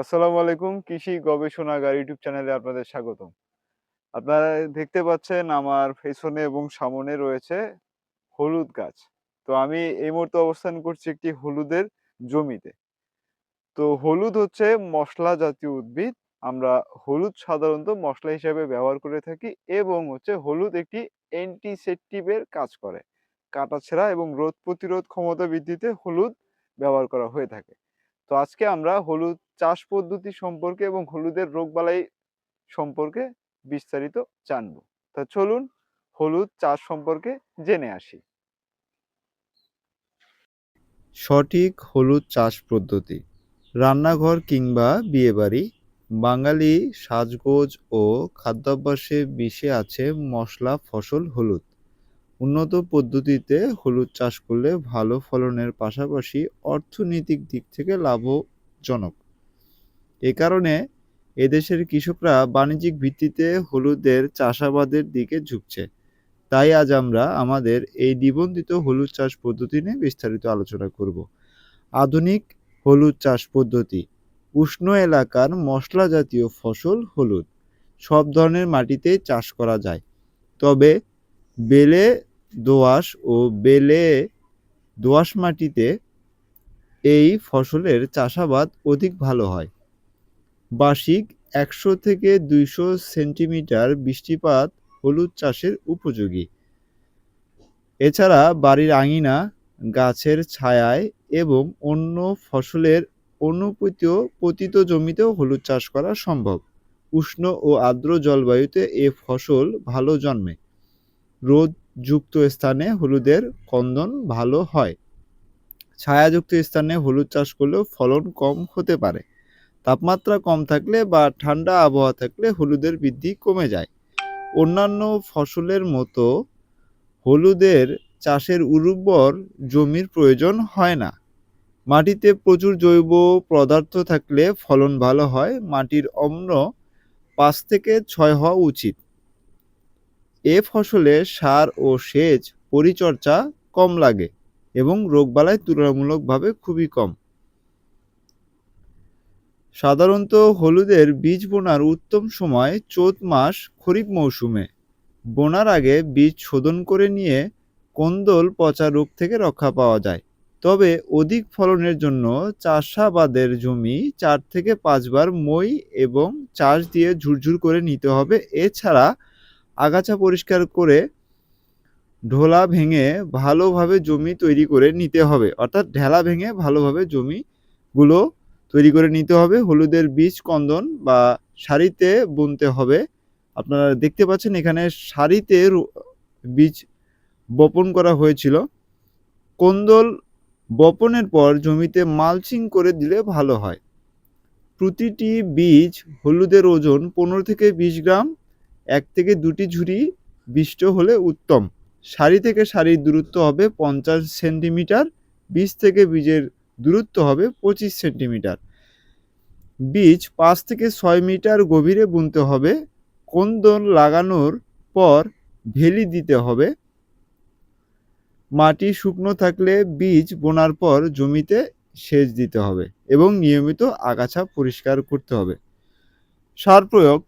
আসসালামু আলাইকুম। কৃষি গবেষণাগার ইউটিউব চ্যানেলে আপনাদের স্বাগতম। আপনারা দেখতে পাচ্ছেন আমার পেছনে এবং সামনে রয়েছে হলুদ গাছ। তো আমি এই মুহূর্তে অবস্থান করছি একটি হলুদের জমিতে। তো হলুদ হচ্ছে মশলা জাতীয় উদ্ভিদ। আমরা হলুদ সাধারণত মশলা হিসেবে ব্যবহার করে থাকি এবং হচ্ছে হলুদ একটি অ্যান্টিসেপটিভের কাজ করে। কাটাছেঁড়া এবং রোগ প্রতিরোধ ক্ষমতা বৃদ্ধিতে হলুদ ব্যবহার করা হয়ে থাকে। তো আজকে আমরা হলুদ চাষ পদ্ধতি সম্পর্কে এবং হলুদের রোগবালাই সম্পর্কে বিস্তারিত জানব। তা চলুন হলুদ চাষ সম্পর্কে জেনে আসি। সঠিক হলুদ চাষ পদ্ধতি। রান্নাঘর কিংবা বিয়েবাড়ি, বাঙালি সাজগোজ ও খাদ্যাভ্যাসে বিষে আছে মশলা ফসল হলুদ। উন্নত পদ্ধতিতে হলুদ চাষ করলে ভালো ফলনের পাশাপাশি অর্থনৈতিক দিক থেকে লাভজনক। এ কারণে এদেশের কৃষকরা বাণিজ্যিক ভিত্তিতে হলুদের চাষাবাদের দিকে ঝুঁকছে। তাই আজ আমরা আমাদের এই নিবন্ধিত হলুদ চাষ পদ্ধতি নিয়ে বিস্তারিত আলোচনা করব। আধুনিক হলুদ চাষ পদ্ধতি, উষ্ণ এলাকার মশলা জাতীয় ফসল হলুদ, সব ধরনের মাটিতে চাষ করা যায়। তবে বেলে দোআঁশ ও বেলে দোআঁশ মাটিতে এই ফসলের চাষাবাদ অধিক ভালো হয়। বার্ষিক একশো থেকে দুইশো সেন্টিমিটার বৃষ্টিপাত হলুদ চাষের উপযোগী। এছাড়া বাড়ির আঙিনা, গাছের ছায়ায় এবং অন্য ফসলের অনুপতিত পতিত জমিতেও হলুদ চাষ করা সম্ভব। উষ্ণ ও আর্দ্র জলবায়ুতে এ ফসল ভালো জন্মে। রোদযুক্ত স্থানে হলুদের কন্দন ভালো হয়। ছায়াযুক্ত স্থানে হলুদ চাষ করলেও ফলন কম হতে পারে। তাপমাত্রা কম থাকলে বা ঠান্ডা আবহাওয়া থাকলে হলুদের বৃদ্ধি কমে যায়। অন্যান্য ফসলের মতো হলুদের চাষের উর্বর জমির প্রয়োজন হয় না। মাটিতে প্রচুর জৈব পদার্থ থাকলে ফলন ভালো হয়, মাটির অম্ল পাঁচ থেকে ছয় হওয়া উচিত। এ ফসলে সার ও সেচ পরিচর্যা কম লাগে এবং রোগবালাই তুলনামূলকভাবে খুবই কম। সাধারণত হলুদের বীজ বোনার উত্তম সময় চৈত মাস খরিফ মৌসুমে। বোনার আগে বীজ শোধন করে নিয়ে কোন্দল পচা রোগ থেকে রক্ষা পাওয়া যায়। তবে অধিক ফলনের জন্য চাষাবাদের জমি চার থেকে পাঁচবার মই এবং চাষ দিয়ে ঝুরঝুর করে নিতে হবে। এছাড়া আগাছা পরিষ্কার করে ঢোলা ভেঙে ভালোভাবে জমি তৈরি করে নিতে হবে। অর্থাৎ ঢেলা ভেঙে ভালোভাবে জমিগুলো তৈরি করে নিতে হবে। হলুদের বীজ, কন্দন বা শাড়িতে বুনতে হবে। আপনারা দেখতে পাচ্ছেন এখানে শাড়িতে বীজ বপন করা হয়েছিল। কন্দল বপনের পর জমিতে মালচিং করে দিলে ভালো হয়। প্রতিটি বীজ হলুদের ওজন পনেরো থেকে বিশ গ্রাম, এক থেকে দুটি ঝুড়ি বিষ্ট হলে উত্তম। সারি থেকে সারির দূরত্ব হবে পঞ্চাশ সেন্টিমিটার বীজ থেকে বীজের দূরত্ব হবে পঁচিশ সেন্টিমিটার। বীজ পাঁচ থেকে ছয় মিটার গভীরে বুনতে হবে। কোন্দন লাগানোর পর ভেলি দিতে হবে। মাটি শুকনো থাকলে বীজ বোনার পর জমিতে সেচ দিতে হবে এবং নিয়মিত আগাছা পরিষ্কার করতে হবে। সার প্রয়োগ।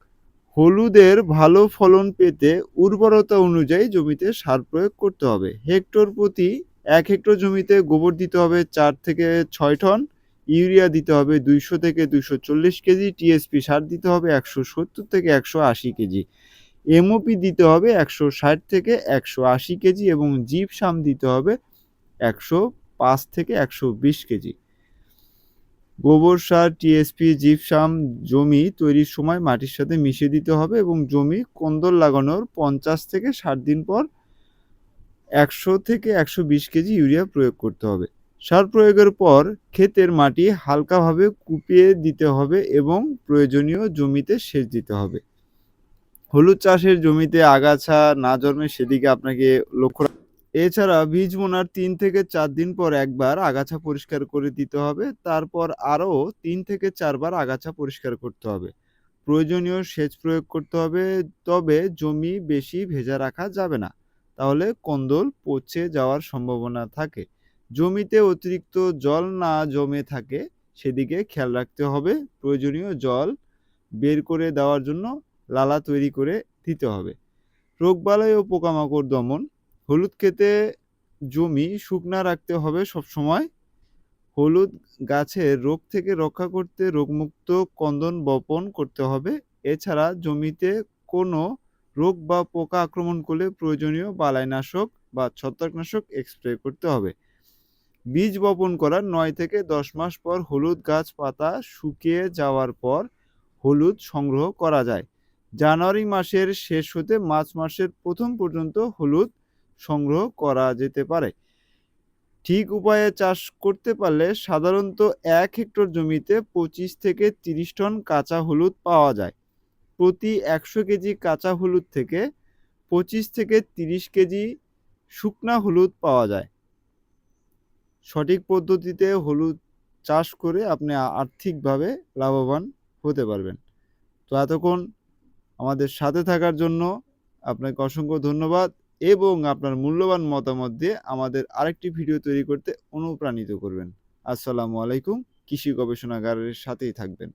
হলুদের ভালো ফলন পেতে উর্বরতা অনুযায়ী জমিতে সার প্রয়োগ করতে হবে। হেক্টর প্রতি এক হেক্টর জমিতে গোবর দিতে হবে চার থেকে ছয় টন, ইউরিয়া দিতে হবে দুইশো থেকে দুইশো চল্লিশ কেজি, টিএসপি সার দিতে হবে একশো সত্তর থেকে একশো আশি কেজি। এমওপি দিতে হবে একশো ষাট থেকে একশো আশি কেজি এবং জিপসাম দিতে হবে একশো পাঁচ থেকে একশো বিশ কেজি। গোবর সার, টিএসপি জিপসাম জমি তৈরির সময় মাটির সাথে মিশিয়ে দিতে হবে এবং জমি কোন্দল লাগানোর পঞ্চাশ থেকে ষাট দিন পর একশো থেকে একশো বিশ কেজি ইউরিয়া প্রয়োগ করতে হবে। সার প্রয়োগের পর ক্ষেতের মাটি হালকাভাবে কুপিয়ে দিতে হবে এবং প্রয়োজনীয় জমিতে সেচ দিতে হবে। হলুদ চাষের জমিতে আগাছা না জন্মে সেদিকে আপনাকে লক্ষ্য এছাড়া বীজ বোনার তিন থেকে চার দিন পর একবার আগাছা পরিষ্কার করে দিতে হবে। তারপর আরও তিন থেকে চারবার আগাছা পরিষ্কার করতে হবে। প্রয়োজনীয় সেচ প্রয়োগ করতে হবে, তবে জমি বেশি ভেজা রাখা যাবে না। তাহলে কন্দল পচে যাওয়ার সম্ভাবনা থাকে। জমিতে অতিরিক্ত জল না জমে থাকে, সেদিকে খেয়াল রাখতে হবে। প্রয়োজনীয় জল বের করে দেওয়ার জন্য লালা তৈরি করে দিতে হবে। রোগবালাই ও পোকামাকড় দমন, হলুদ খেতে জমি শুকনা রাখতে হবে সব সময় হলুদ গাছের রোগ থেকে রক্ষা করতে রোগমুক্ত কন্দন বপন করতে হবে। এছাড়া জমিতে কোনো রোগ বা পোকা আক্রমণ করলে প্রয়োজনীয় বালাইনাশক বা ছত্রাকনাশক স্প্রে করতে হবে। বীজ বপন করার নয় থেকে দশ মাস পর হলুদ গাছ পাতা শুকিয়ে যাওয়ার পর হলুদ সংগ্রহ করা যায়। জানুয়ারি মাসের শেষ হতে মার্চ মাসের প্রথম পর্যন্ত হলুদ সংগ্রহ করা যেতে পারে। ঠিক উপায়ে চাষ করতে পারলে সাধারণত এক হেক্টর জমিতে পঁচিশ থেকে তিরিশ টন কাঁচা হলুদ পাওয়া যায়। প্রতি একশো কেজি কাঁচা হলুদ থেকে পঁচিশ থেকে তিরিশ কেজি শুকনা হলুদ পাওয়া যায়। সঠিক পদ্ধতিতে হলুদ চাষ করে আপনি আর্থিকভাবে লাভবান হতে পারবেন। তো এতক্ষণ আমাদের সাথে থাকার জন্য আপনাকে অসংখ্য ধন্যবাদ এবং আপনার মূল্যবান মতামত দিয়ে আমাদের আরেকটি ভিডিও তৈরি করতে অনুপ্রাণিত করবেন। আসসালামু আলাইকুম, কৃষি গবেষণাগারের সাথেই থাকবেন।